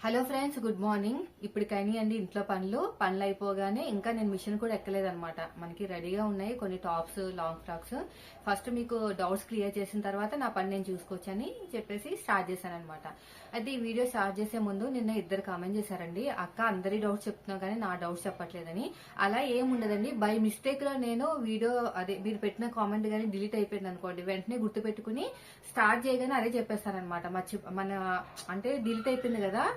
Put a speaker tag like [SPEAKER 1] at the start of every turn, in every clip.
[SPEAKER 1] Hello friends good morning. ఇప్పుడు అండి ఇంట్లో పనులు పనులు అయిపోగానే ఇంకా నేను మిషన్ కూడా ఎక్కలేదనమాట మనకి రెడీగా ఉన్నాయి కొన్ని టాప్స్ లాంగ్ ఫ్రాక్స్. ఫస్ట్ మీకు డౌట్స్ క్లియర్ చేసిన తర్వాత నా పని నేను చూసుకోవచ్చని చెప్పేసి స్టార్ట్ చేశాను అనమాట అయితే ఈ వీడియో స్టార్ట్ చేసే ముందు నిన్న ఇద్దరు కామెంట్ చేశారండి. అక్క అందరి డౌట్స్ చెప్తున్నా కానీ నా డౌట్స్ చెప్పట్లేదని. అలా ఏముండదండి. బై మిస్టేక్లో నేను వీడియో అదే మీరు పెట్టిన కామెంట్ కానీ డిలీట్ అయిపోయింది అనుకోండి. వెంటనే గుర్తుపెట్టుకుని స్టార్ట్ చేయగానే అదే చెప్పేస్తానమాట మన అంటే డిలీట్ అయిపోయింది కదా.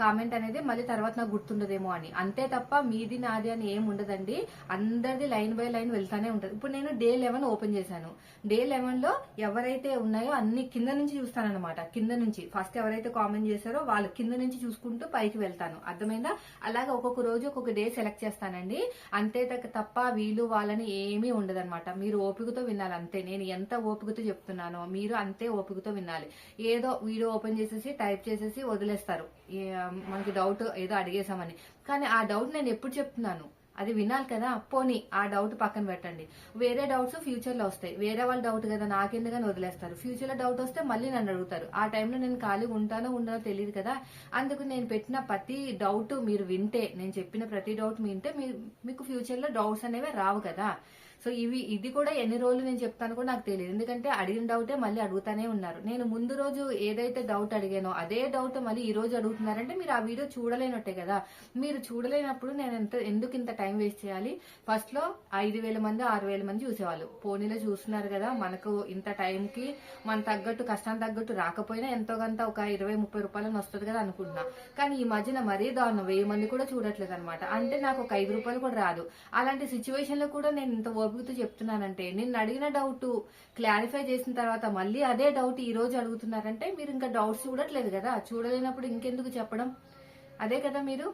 [SPEAKER 1] కామెంట్ అనేది మళ్ళీ తర్వాత నాకు గుర్తుండదేమో అని. అంతే తప్ప మీది నాది అని ఏం ఉండదండి. అందరిది లైన్ బై లైన్ వెళ్తానే ఉంటది. ఇప్పుడు నేను డే లెవెన్ ఓపెన్ చేశాను. డే లెవెన్లో ఎవరైతే ఉన్నాయో అన్ని కింద నుంచి చూస్తానన్నమాట. కింద నుంచి. ఫస్ట్ ఎవరైతే కామెంట్ చేశారో వాళ్ళు కింద నుంచి చూసుకుంటూ పైకి వెళ్తాను. అర్థమైందా? అలాగే ఒక్కొక్క రోజు ఒక్కొక్క డే సెలెక్ట్ చేస్తానండి. అంతే తప్ప వీళ్ళు వాళ్ళని ఏమీ ఉండదన్నమాట. మీరు ఓపికతో వినాలి అంతే. నేను ఎంత ఓపికతో చెప్తున్నానో మీరు అంతే ఓపికతో వినాలి. ఏదో వీడియో ఓపెన్ చేసేసి టైప్ చేసేసి వదిలేస్తారు. మనకి డౌట్ ఏదో అడిగేసామని కానీ ఆ డౌట్ నేను ఎప్పుడు చెప్తున్నాను? అది వినాలి కదా? పోనీ ఆ డౌట్ పక్కన పెట్టండి. వేరే డౌట్స్ ఫ్యూచర్లో వస్తాయి. వేరే వాళ్ళ డౌట్ కదా నాకెందుకని వదిలేస్తారు. ఫ్యూచర్లో డౌట్ వస్తే మళ్ళీ నన్ను అడుగుతారు. ఆ టైంలో నేను ఖాళీగా ఉంటానో ఉండనో తెలియదు కదా. అందుకు నేను పెట్టిన ప్రతి డౌట్ మీరు వింటే నేను చెప్పిన ప్రతి డౌట్ వింటే మీకు ఫ్యూచర్లో డౌట్స్ అనేవి రావు కదా. సో ఇవి ఇది కూడా ఎన్ని రోజులు నేను చెప్తాను కూడా నాకు తెలియదు. ఎందుకంటే అడిగిన డౌటే మళ్ళీ అడుగుతానే ఉన్నారు. నేను ముందు రోజు ఏదైతే డౌట్ అడిగానో అదే డౌట్ మళ్ళీ ఈ రోజు అడుగుతున్నారంటే మీరు ఆ వీడియో చూడలేనట్టే కదా. మీరు చూడలేనప్పుడు నేను ఎంత ఎందుకు ఇంత టైం వేస్ట్ చేయాలి? ఫస్ట్లో ఐదు వేల మంది ఆరు వేల మంది చూసేవాళ్ళు. పోనీలో చూస్తున్నారు కదా మనకు ఇంత టైంకి మన తగ్గట్టు కష్టానికి తగ్గట్టు రాకపోయినా ఎంతో కొంత ఒక ఇరవై ముప్పై రూపాయలని వస్తుంది కదా అనుకుంటున్నా. కానీ ఈ మధ్యన మరీ దారుణం. వెయ్యి మంది కూడా చూడట్లేదు అనమాట అంటే నాకు ఒక ఐదు రూపాయలు కూడా రాదు. అలాంటి సిచ్యువేషన్లో కూడా నేను ఇంత ఓపికతో చెప్తున్నానంటే నేను అడిగిన డౌట్ క్లారిఫై చేసిన తర్వాత మళ్ళీ అదే డౌట్ ఈ రోజు అడుగుతున్నారంటే మీరు ఇంకా డౌట్స్ చూడట్లేదు కదా చూడలేనప్పుడు ఇంకెందుకు చెప్పడం? అదే కదా మీరు?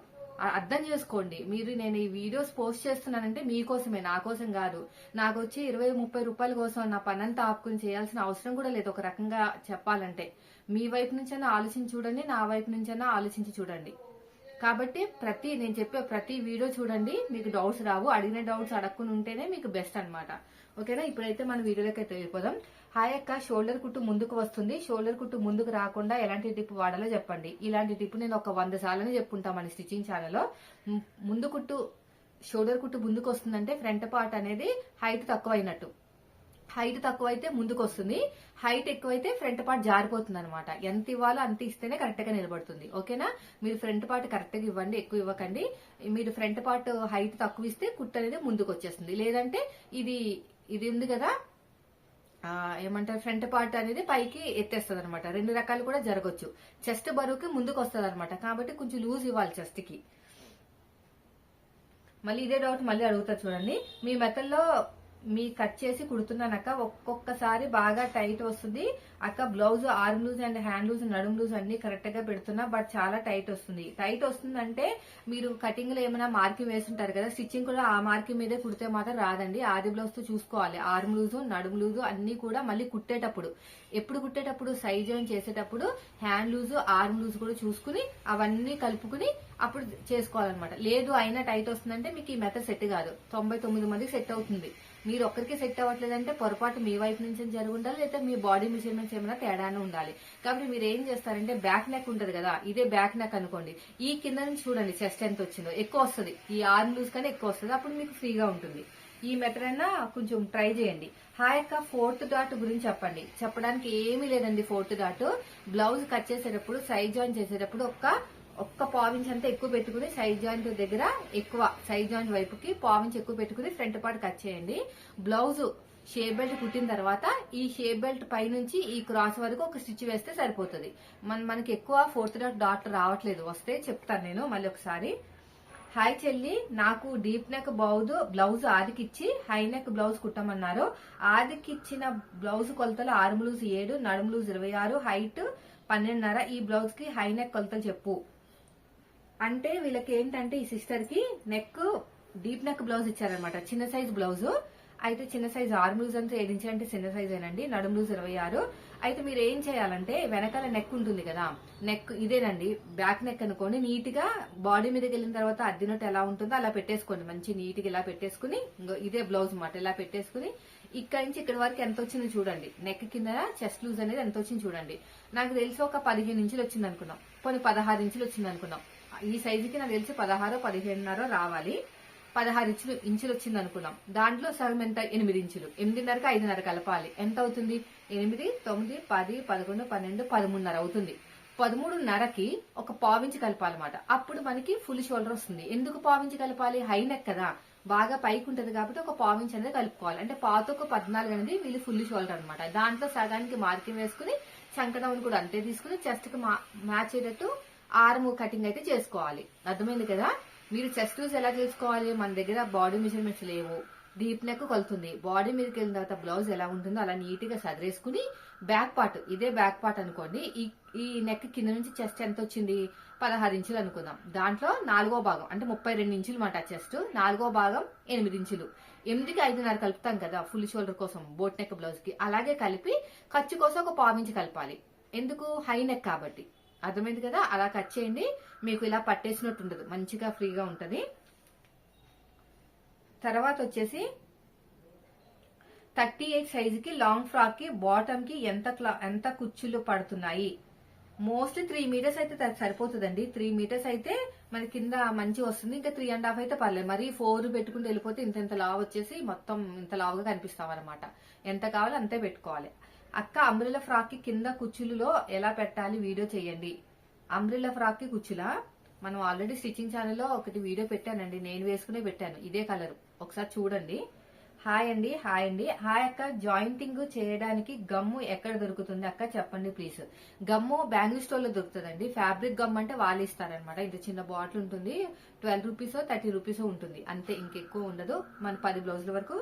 [SPEAKER 1] అర్థం చేసుకోండి. మీరు నేను ఈ వీడియోస్ పోస్ట్ చేస్తున్నానంటే మీకోసమే నా కోసం కాదు. నాకు వచ్చి ఇరవై ముప్పై రూపాయల కోసం నా పనంతా ఆపుకుని చేయాల్సిన అవసరం కూడా లేదు. ఒక రకంగా చెప్పాలంటే మీ వైపు నుంచైనా ఆలోచించి చూడండి నా వైపు నుంచైనా ఆలోచించి చూడండి. కాబట్టి ప్రతి నేను చెప్పే ప్రతి వీడియో చూడండి మీకు డౌట్స్ రావు. అడిగిన డౌట్స్ అడగకుండా ఉంటేనే మీకు బెస్ట్ అనమాట ఓకేనా? ఇప్పుడైతే మన వీడియోలోకి అయితే వెళ్ళిపోదాం. హాయ్ అక్క షోల్డర్ కుట్టు ముందుకు వస్తుంది. షోల్డర్ కుట్టు ముందుకు రాకుండా ఎలాంటి టిప్ వాడాలో చెప్పండి. ఇలాంటి టిప్ నేను ఒక వంద సార్లు చెప్పుకుంటా మన స్టిచ్చింగ్ ఛానల్లో ముందు కుట్టు షోల్డర్ కుట్టు ముందుకు వస్తుందంటే ఫ్రంట్ పార్ట్ అనేది హైట్ తక్కువ అయినట్టు హైట్ తక్కువ అయితే ముందుకు వస్తుంది హైట్ ఎక్కువైతే ఫ్రంట్ పార్ట్ జారిపోతుంది అనమాట ఎంత ఇవ్వాలో అంత ఇస్తేనే కరెక్ట్గా నిలబడుతుంది. ఓకేనా? మీరు ఫ్రంట్ పార్ట్ కరెక్ట్గా ఇవ్వండి ఎక్కువ ఇవ్వకండి. మీరు ఫ్రంట్ పార్ట్ హైట్ తక్కువ ఇస్తే కుట్టు అనేది ముందుకు వచ్చేస్తుంది లేదంటే ఇది ఇది ఉంది కదా ఏమంటారు ఫ్రంట్ పార్ట్ అనేది పైకి ఎత్తేస్తుంది అనమాట రెండు రకాలు కూడా జరగచ్చు. చెస్ట్ బరువుకి ముందుకు వస్తుంది అనమాట కాబట్టి కొంచెం లూజ్ ఇవ్వాలి చెస్ట్కి మళ్ళీ ఇదే డౌట్ మళ్ళీ అడుగుతారు చూడండి. మీ మెతల్లో మీ కట్ చేసి కుడుతున్నానక్క. ఒక్కొక్కసారి బాగా టైట్ వస్తుంది. అక్క blouse arm loose and hand loose నడుము లూజ్ అన్ని కరెక్ట్గా పెడుతున్నా బట్ చాలా టైట్ వస్తుంది. టైట్ వస్తుందంటే మీరు కటింగ్లో ఏమైనా మార్కింగ్ వేస్తుంటారు కదా స్టిచ్చింగ్ కూడా ఆ మార్కింగ్ మీదే కుడితే మాత్రం రాదండి. ఆది బ్లౌజ్తో చూసుకోవాలి. ఆర్మ్ లూజు నడుము లూజు అన్ని కూడా మళ్ళీ కుట్టేటప్పుడు ఎప్పుడు కుట్టేటప్పుడు సైజ్ జాయిన్ చేసేటప్పుడు హ్యాండ్ లూజ్ ఆర్మ్ లూజ్ కూడా చూసుకుని అవన్నీ కలుపుకుని అప్పుడు చేసుకోవాలన్నమాట. లేదు అయినా టైట్ వస్తుందంటే మీకు ఈ మెథడ్ సెట్ కాదు. తొంభై తొమ్మిది మందికి సెట్ అవుతుంది. మీరు ఒక్కరికి సెట్ అవ్వట్లేదంటే పొరపాటు మీ వైపు నుంచి జరిగి ఉండాలి లేదా మీ బాడీ మెజర్మెంట్స్ ఏమైనా తేడానే ఉండాలి. కాబట్టి మీరు ఏం చేస్తారంటే బ్యాక్ నెక్ ఉంటది కదా ఇదే బ్యాక్ నెక్ అనుకోండి. ఈ కింద నుంచి చూడండి చెస్ట్ ఎంత వచ్చిందో ఎక్కువ వస్తుంది. ఈ ఆర్మ్ లూజ్ కానీ ఎక్కువ వస్తుంది అప్పుడు మీకు ఫ్రీగా ఉంటుంది. ఈ మెథడ్ అయినా కొంచెం ట్రై చేయండి. హాయ్ అక్క ఫోర్త్ డాట్ గురించి చెప్పండి. చెప్పడానికి ఏమీ లేదండి ఫోర్త్ డాట్. బ్లౌజ్ కట్ చేసేటప్పుడు సైజ్ జాయిన్ చేసేటప్పుడు ఒక ఒక్క పావించ్ అంతా ఎక్కువ పెట్టుకుని సైజ్ జాయింట్ దగ్గర ఎక్కువ సైజ్ జాయింట్ వైపుకి పావించ్ ఎక్కువ పెట్టుకుని ఫ్రంట్ పార్ట్ కట్ చేయండి. బ్లౌజ్ షేప్ బెల్ట్ కుట్టిన తర్వాత ఈ షేప్ బెల్ట్ పై నుంచి ఈ క్రాస్ వరకు ఒక స్టిచ్ వేస్తే సరిపోతుంది. మన మనకి ఎక్కువ ఫోర్త్ డాట్ డాట్ రావట్లేదు. వస్తే చెప్తాను నేను మళ్ళీ ఒకసారి. హాయ్ చెల్లి నాకు డీప్ నెక్ బ్లౌజ్ బ్లౌజ్ ఆదికిచ్చి హై నెక్ బ్లౌజ్ కుట్టమన్నారు. ఆదికిచ్చిన బ్లౌజ్ కొలతలు ఆరు లూజ్ ఏడు నడుము లూజ్ ఇరవై ఆరు హైట్ పన్నెండున్నర. ఈ బ్లౌజ్కి హై నెక్ కొలతలు చెప్పు. అంటే వీళ్ళకి ఏంటంటే ఈ సిస్టర్కి నెక్ డీప్ నెక్ బ్లౌజ్ ఇచ్చారనమాట చిన్న సైజ్ బ్లౌజ్. అయితే చిన్న సైజ్ ఆర్మ్ లూజ్ అంతా ఏడు అంటే చిన్న సైజ్ ఏనండి. నడుము లూజ్ ఇరవై ఆరు. అయితే మీరు ఏం చేయాలంటే వెనకాల నెక్ ఉంటుంది కదా నెక్ ఇదేనండి. బ్యాక్ నెక్ అనుకోండి నీట్గా బాడీ మీదకి వెళ్ళిన తర్వాత అద్దినట్టు ఎలా ఉంటుందో అలా పెట్టేసుకోండి. మంచి నీట్గా ఇలా పెట్టేసుకుని ఇదే బ్లౌజ్ మాట ఇలా పెట్టేసుకుని ఇక్కడ నుంచి ఇక్కడ వరకు ఎంత వచ్చిందో చూడండి. నెక్ కింద చెస్ట్ లూజ్ అనేది ఎంత వచ్చింది చూడండి. నాకు తెలిసి ఒక పదిహేను ఇంచులు వచ్చింది అనుకున్నాం కొన్ని పదహారు ఇంచులు వచ్చింది అనుకున్నాం ఈ సైజుకి నాకు తెలిసి పదహారో పదిహేనున్నర రావాలి. పదహారు ఇంచులు ఇంచులు వచ్చింది అనుకున్నాం. దాంట్లో సగం ఎంత? ఎనిమిది ఇంచులు. ఎనిమిదిన్నరకు ఐదున్నర కలపాలి. ఎంత అవుతుంది? ఎనిమిది తొమ్మిది పది పదకొండు పన్నెండు పదమూడున్నర అవుతుంది. పదమూడున్నరకి ఒక పావించి కలపాలన్నమాట. అప్పుడు మనకి ఫుల్ షోల్డర్ వస్తుంది. ఎందుకు పావించి కలపాలి? హైనెక్ కదా. బాగా పైకి ఉంటది కాబట్టి ఒక పావించి అనేది కలుపుకోవాలి. అంటే పాత ఒక పద్నాలుగు అనేది వీళ్ళు ఫుల్ షోల్డర్ అనమాట దాంట్లో సగానికి మార్కింగ్ వేసుకుని చంకడౌన్ కూడా అంతే తీసుకుని చెస్ట్కి మ్యాచ్ అయ్యేటట్టు ఆర్మ్ కటింగ్ అయితే చేసుకోవాలి. అర్థమైంది కదా? మీరు చెస్ట్ లూజ్ ఎలా చేసుకోవాలి? మన దగ్గర బాడీ మెజర్మెంట్స్ లేవు. డీప్ నెక్ కొలుతుంది. బాడీ మీదకి వెళ్ళిన తర్వాత బ్లౌజ్ ఎలా ఉంటుందో అలా నీట్గా సదిరేసుకుని బ్యాక్ పార్ట్ ఇదే బ్యాక్ పార్ట్ అనుకోండి. ఈ ఈ నెక్ కింద నుంచి చెస్ట్ ఎంత వచ్చింది? పదహారు ఇంచులు అనుకుందాం. దాంట్లో నాలుగో భాగం అంటే ముప్పై రెండు ఇంచులు మాట చెస్ట్ నాలుగో భాగం ఎనిమిది ఇంచులు. ఎనిమిదికి ఐదున్నర కలుపుతాం కదా ఫుల్ షోల్డర్ కోసం బోట్ నెక్ బ్లౌజ్కి. అలాగే కలిపి ఖర్చు కోసం ఒక పావించి కలపాలి. ఎందుకు? హై నెక్ కాబట్టి. అర్థమైంది కదా? అలా కట్ చేయండి. మీకు ఇలా పట్టేసినట్టు ఉండదు మంచిగా ఫ్రీగా ఉంటది. తర్వాత వచ్చేసి థర్టీ ఎయిట్ సైజుకి లాంగ్ ఫ్రాక్కి బాటమ్కి ఎంత క్లా- ఎంత కుచ్చులు పడుతున్నాయి? మోస్ట్లీ త్రీ మీటర్స్ అయితే సరిపోతుందండి. త్రీ మీటర్స్ అయితే మన కింద మంచి వస్తుంది. ఇంకా త్రీ అండ్ హాఫ్ అయితే పర్లేదు. మరి ఫోర్ పెట్టుకుంటూ వెళ్ళిపోతే ఇంత ఇంత లావు వచ్చేసి మొత్తం ఇంత లావుగా కనిపిస్తాం అనమాట ఎంత కావాలో అంతే పెట్టుకోవాలి. అక్క అంబ్రిల్లా ఫ్రాక్కి కింద కుచ్చులలో ఎలా పెట్టాలి వీడియో చేయండి. అంబ్రిల్లా ఫ్రాక్కి కుచ్చులా? మనం ఆల్రెడీ స్టిచ్చింగ్ ఛానల్లో ఒకటి వీడియో పెట్టానండి. నేను వేసుకునే పెట్టాను. ఇదే కలర్. ఒకసారి చూడండి. హాయ్ అండి హాయ్ అండి. హాయ్ అక్క. జాయింటింగ్ చేయడానికి గమ్ము ఎక్కడ దొరుకుతుంది? అక్క చెప్పండి ప్లీజ్. గమ్ము బ్యాంగిల్ స్టోర్లో దొరుకుతుందండి. ఫ్యాబ్రిక్ గమ్ అంటే వాళ్ళు ఇస్తారనమాట ఇంత చిన్న బాటిల్ ఉంటుంది. ట్వెల్వ్ రూపీస్ థర్టీ రూపీస్ ఉంటుంది. అంతే ఇంకెక్కువ ఉండదు. మన పది బ్లౌజుల వరకు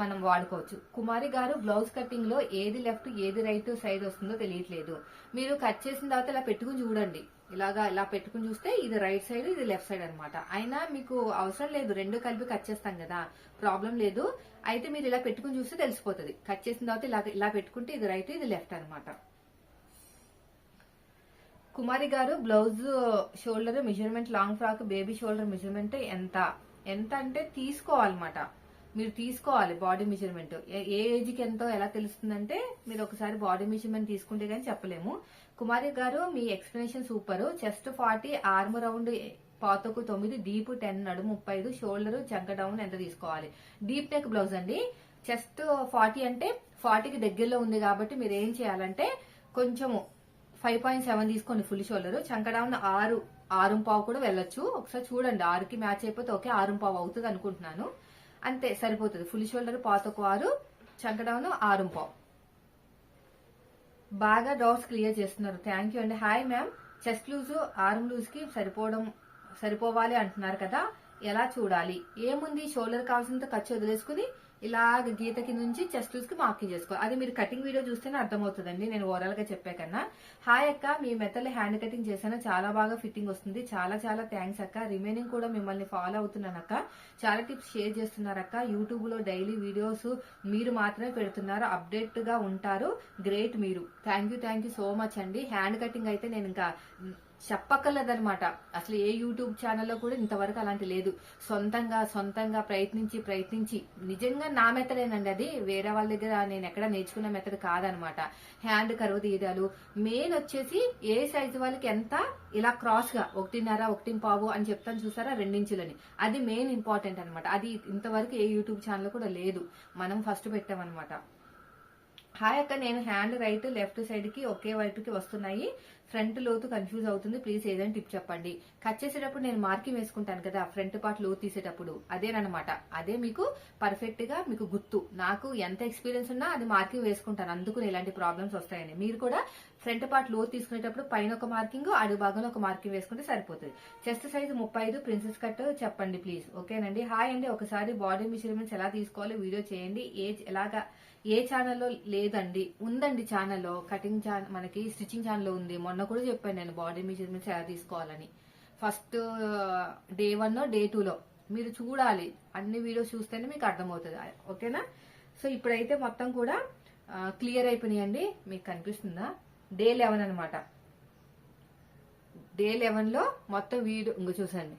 [SPEAKER 1] మనం వాడుకోవచ్చు. కుమారి గారు బ్లౌజ్ కటింగ్లో ఏది లెఫ్ట్ ఏది రైట్ సైడ్ వస్తుందో తెలియట్లేదు. మీరు కట్ చేసిన తర్వాత ఇలా పెట్టుకుని చూడండి. ఇలాగా ఇలా పెట్టుకుని చూస్తే ఇది రైట్ సైడ్ ఇది లెఫ్ట్ సైడ్ అనమాట అయినా మీకు అవసరం లేదు. రెండు కలిపి కట్ చేస్తాం కదా. ప్రాబ్లం లేదు. అయితే మీరు ఇలా పెట్టుకుని చూస్తే తెలిసిపోతుంది. కట్ చేసిన తర్వాత ఇలా ఇలా పెట్టుకుంటే ఇది రైట్ ఇది లెఫ్ట్ అనమాట Kumari garu blouse shoulder measurement long frock baby shoulder measurement ఎంత? ఎంత అంటే తీసుకోవాలన్నమాట. మీరు తీసుకోవాలి బాడీ మెజర్మెంట్. ఏ ఏజ్కి ఎంతో ఎలా తెలుస్తుందంటే మీరు ఒకసారి బాడీ మెజర్మెంట్ తీసుకుంటే గానీ చెప్పలేము. కుమారి గారు మీ explanation super. Chest forty arm round పాతకు తొమ్మిది డీప్ టెన్ నడు ముప్పై ఐదు షోల్డర్ చెంక డౌన్ ఎంత తీసుకోవాలి. డీప్ నెక్ బ్లౌజ్ అండి. చెస్ట్ ఫార్టీ అంటే ఫార్టీకి దగ్గరలో ఉంది కాబట్టి మీరు ఏం చేయాలంటే కొంచెము ఫైవ్ పాయింట్ సెవెన్ తీసుకోండి ఫుల్ షోల్డర్. చంకడౌన్ ఆరు ఆరు పావు కూడా వెళ్ళొచ్చు. ఒకసారి చూడండి ఆరుకి మ్యాచ్ అయిపోతే ఓకే ఆరుంపావు అవుతుంది అనుకుంటున్నాను. అంతే సరిపోతుంది. ఫుల్ షోల్డర్ పాతకు ఆరు చంకడౌన్ ఆరు పావు. బాగా డౌట్స్ క్లియర్ చేస్తున్నారు. థ్యాంక్ యూ అండి. Hi ma'am. Chest loose arm లూజ్కి సరిపోవడం సరిపోవాలి అంటున్నారు కదా. ఎలా చూడాలి? ఏముంది? షోల్డర్ కావాల్సినంత ఖర్చు వదిలేసుకుని ఇలాగ గీతకి నుంచి చెస్ట్ లూజ్కి మార్కింగ్ చేసుకోవాలి. అది మీరు కటింగ్ వీడియో చూస్తేనే అర్థమవుతుందండి. నేను ఓవరాల్గా చెప్పే కన్నా. హాయ్ అక్క మీ మెథడ్ హ్యాండ్ కటింగ్ చేశాను. చాలా బాగా ఫిట్టింగ్ వస్తుంది. చాలా చాలా థ్యాంక్స్ అక్క. రిమైనింగ్ కూడా మిమ్మల్ని ఫాలో అవుతున్నాను అక్క. చాలా టిప్స్ షేర్ చేస్తున్నారక్క యూట్యూబ్లో డైలీ వీడియోస్ మీరు మాత్రమే పెడుతున్నారు. అప్డేట్గా ఉంటారు. గ్రేట్ మీరు. Thank you thank you so much అండి. హ్యాండ్ కటింగ్ అయితే నేను ఇంకా చెప్పక్కర్లేదనమాట అసలు ఏ యూట్యూబ్ ఛానల్లో కూడా ఇంతవరకు అలాంటి లేదు. సొంతంగా సొంతంగా ప్రయత్నించి ప్రయత్నించి. నిజంగా నా మెథడేనండి అది. వేరే వాళ్ళ దగ్గర నేను ఎక్కడ నేర్చుకున్న మెథడ్ కాదనమాట హ్యాండ్ కరువు తీయడాలు. మెయిన్ వచ్చేసి ఏ సైజు వాళ్ళకి ఎంత ఇలా క్రాస్గా ఒకటిన్నర ఒకటి పావు అని చెప్తాను చూసారా? రెండించులని. అది మెయిన్ ఇంపార్టెంట్ అనమాట అది ఇంతవరకు ఏ యూట్యూబ్ ఛానల్ కూడా లేదు. మనం ఫస్ట్ పెట్టామన్నమాట. హాయ్ అక్క నేను హ్యాండ్ రైట్ లెఫ్ట్ సైడ్కి ఒకే వైపుకి వస్తున్నాయి. ఫ్రంట్ లోతు కన్ఫ్యూజ్ అవుతుంది. ప్లీజ్ ఏదైనా టిప్ చెప్పండి. కట్ చేసేటప్పుడు నేను మార్కింగ్ వేసుకుంటాను కదా ఫ్రంట్ పార్ట్ లోతు తీసేటప్పుడు. అదేనమాట అదే మీకు పర్ఫెక్ట్గా మీకు గుర్తు. నాకు ఎంత ఎక్స్పీరియన్స్ ఉన్నా అది మార్కింగ్ వేసుకుంటాను. అందుకు ఇలాంటి ప్రాబ్లమ్స్ వస్తాయని. మీరు కూడా ఫ్రంట్ పార్ట్లో తీసుకునేటప్పుడు పైన ఒక మార్కింగ్ అడుగు భాగంలో ఒక మార్కింగ్ వేసుకుంటే సరిపోతుంది. చెస్ట్ సైజ్ ముప్పై ఐదు ప్రిన్సెస్ కట్ చెప్పండి ప్లీజ్. ఓకేనండి? హాయ్ అండి. ఒకసారి బాడీ మెజర్మెంట్స్ ఎలా తీసుకోవాలో వీడియో చేయండి. ఏ ఎలాగా ఏ ఛానల్లో లేదండి. ఉందండి ఛానల్లో. కటింగ్ ఛానల్ మనకి స్టిచ్చింగ్ ఛానల్లో ఉంది. మొన్న కూడా చెప్పాను నేను బాడీ మెజర్మెంట్స్ ఎలా తీసుకోవాలని. ఫస్ట్ డే వన్ డే టూలో మీరు చూడాలి. అన్ని వీడియోస్ చూస్తేనే మీకు అర్థమవుతుంది. ఓకేనా? సో ఇప్పుడైతే మొత్తం కూడా క్లియర్ అయిపోయినాయండి. మీకు కనిపిస్తుందా? డే లెవెన్ అనమాట డే లెవెన్లో మొత్తం వీడియో ఇంక చూసండి.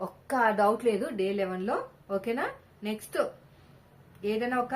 [SPEAKER 1] ఒక్క డౌట్ లేదు డే లెవెన్లో ఓకేనా? నెక్స్ట్ ఏదైనా ఒక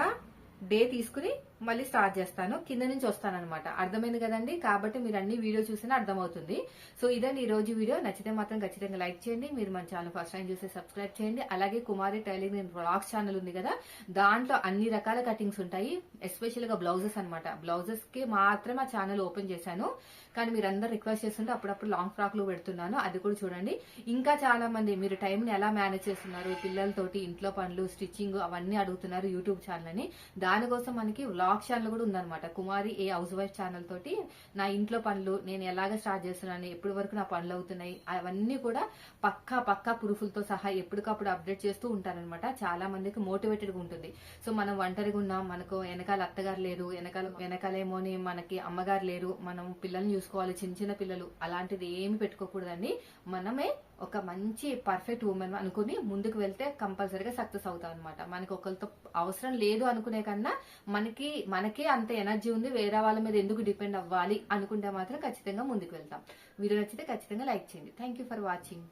[SPEAKER 1] డే తీసుకుని మళ్ళీ స్టార్ట్ చేస్తాను. కింద నుంచి వస్తాను అనమాట అర్థమైంది కదండి? కాబట్టి మీరు అన్ని వీడియో చూసినా అర్థమవుతుంది. సో ఇదండి ఈ రోజు వీడియో. నచ్చితే మాత్రం ఖచ్చితంగా లైక్ చేయండి. మీరు మన ఛానల్ ఫస్ట్ టైం చూసి సబ్స్క్రైబ్ చేయండి. అలాగే కుమారి టైలింగ్ బ్లాగ్స్ ఛానల్ ఉంది కదా దాంట్లో అన్ని రకాల కటింగ్స్ ఉంటాయి. ఎస్పెషల్గా బ్లౌజెస్ అనమాట బ్లౌజెస్కి మాత్రమే ఆ ఛానల్ ఓపెన్ చేశాను. కానీ మీరు అందరు రిక్వెస్ట్ చేస్తుంటే అప్పుడప్పుడు లాంగ్ ఫ్రాక్లు పెడుతున్నాను. అది కూడా చూడండి. ఇంకా చాలా మంది మీరు టైంని ఎలా మేనేజ్ చేస్తున్నారు? పిల్లలతోటి ఇంట్లో పనులు స్టిచ్చింగ్ అవన్నీ అడుగుతున్నారు యూట్యూబ్ ఛానల్ అని. దానికోసం మనకి వ్లాగ్ ఛానల్ కూడా ఉందన్నమాట. Kumari a housewife channel తోటి నా ఇంట్లో పనులు నేను ఎలాగ స్టార్ట్ చేస్తున్నాను ఎప్పటి వరకు నా పనులు అవుతున్నాయి అవన్నీ కూడా పక్కా పక్కా ప్రూఫ్లతో సహా ఎప్పటికప్పుడు అప్డేట్ చేస్తూ ఉంటారనమాట చాలా మందికి మోటివేటెడ్గా ఉంటుంది. సో మనం ఒంటరిగా ఉన్నాం మనకు వెనకాల అత్తగారు లేరు వెనకాల వెనకాలేమోని మనకి అమ్మగారు లేరు మనం పిల్లల్ని చూసుకోవాలి చిన్న చిన్న పిల్లలు అలాంటిది ఏమి పెట్టుకోకూడదండి. మనమే ఒక మంచి పర్ఫెక్ట్ ఉమెన్ అనుకుని ముందుకు వెళ్తే కంపల్సరీగా సక్సెస్ అవుతాం అనమాట మనకి ఒకరితో అవసరం లేదు అనుకునే కన్నా మనకి మనకే అంత ఎనర్జీ ఉంది వేరే వాళ్ళ మీద ఎందుకు డిపెండ్ అవ్వాలి అనుకుంటే మాత్రం ఖచ్చితంగా ముందుకు వెళ్తాం. వీడియో నచ్చితే ఖచ్చితంగా లైక్ చేయండి. Thank you for watching